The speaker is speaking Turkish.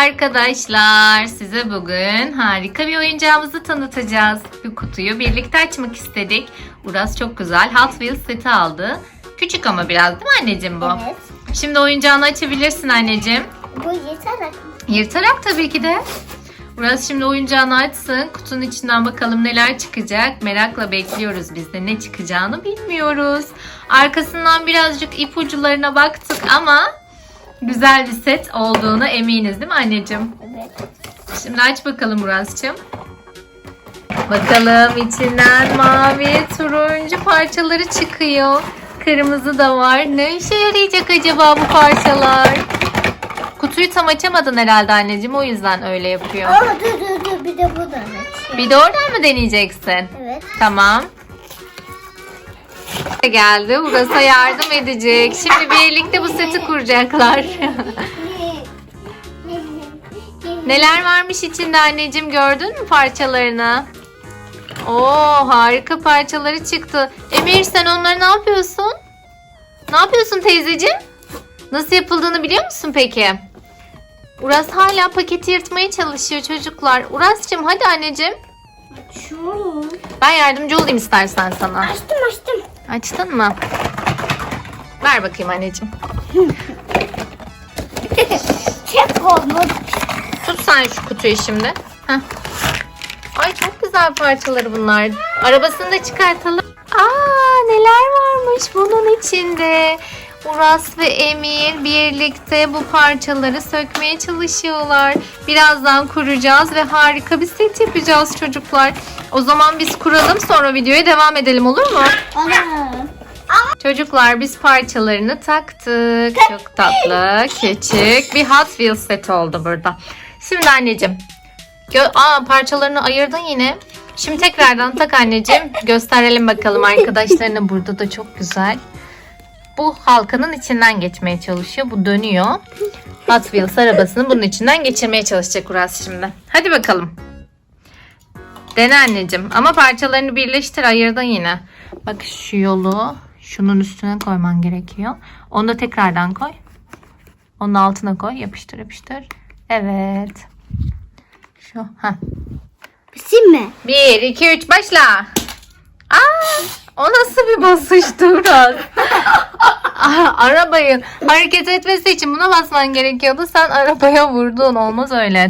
Arkadaşlar size bugün harika bir oyuncağımızı tanıtacağız. Bu kutuyu birlikte açmak istedik. Uras çok güzel Hot Wheels seti aldı. Küçük ama biraz değil mi anneciğim bu? Evet. Şimdi oyuncağını açabilirsin anneciğim. Bu yeter. Yırtarak tabii ki de. Uras şimdi oyuncağını açsın. Kutunun içinden bakalım neler çıkacak. Merakla bekliyoruz biz de ne çıkacağını bilmiyoruz. Arkasından birazcık ipucularına baktık ama güzel bir set olduğuna eminiz değil mi anneciğim? Evet. Şimdi aç bakalım Uras'cığım. Bakalım içinden mavi, turuncu parçaları çıkıyor. Kırmızı da var. Ne işe yarayacak acaba bu parçalar? Kutuyu tam açamadın herhalde anneciğim o yüzden öyle yapıyor. Ama dur dur dur bir de bu da açayım. Bir de oradan mı deneyeceksin? Evet. Tamam. Geldi. Uras'a yardım edecek. Şimdi birlikte bu seti kuracaklar. Neler varmış içinde anneciğim gördün mü parçalarını? Oo harika parçaları çıktı. Emir sen onları ne yapıyorsun? Ne yapıyorsun teyzeciğim? Nasıl yapıldığını biliyor musun peki? Uras hala paketi yırtmaya çalışıyor çocuklar. Uras'cığım hadi anneciğim. Şu. Ben yardımcı olayım istersen sana. Açtım açtım. Açtın mı? Ver bakayım anneciğim. Çok olmuş. Tut sen şu kutuyu şimdi. Heh. Ay çok güzel parçaları bunlar. Arabasını da çıkartalım. Aa neler varmış bunun içinde. Uras ve Emir birlikte bu parçaları sökmeye çalışıyorlar. Birazdan kuracağız ve harika bir set yapacağız çocuklar. O zaman biz kuralım sonra videoya devam edelim olur mu? Ana. Çocuklar biz parçalarını taktık. Çok tatlı, küçük bir Hot Wheels seti oldu burada. Şimdi anneciğim. Aa parçalarını ayırdın yine. Şimdi tekrardan tak anneciğim. Gösterelim bakalım arkadaşlarına. Burada da çok güzel. Bu halkanın içinden geçmeye çalışıyor. Bu dönüyor. Hot Wheels arabasını bunun içinden geçirmeye çalışacak Uras şimdi. Hadi bakalım. Dene anneciğim. Ama parçalarını birleştir ayırdın yine. Bak şu yolu şunun üstüne koyman gerekiyor. Onu da tekrardan koy. Onun altına koy. Yapıştır yapıştır. Evet. Şu. Heh. Bizim mi? 1, 2, 3 başla. Aa, o nasıl bir basıştı Uras? Arabayı hareket etmesi için buna basman gerekiyordu. Sen arabaya vurdun. Olmaz öyle.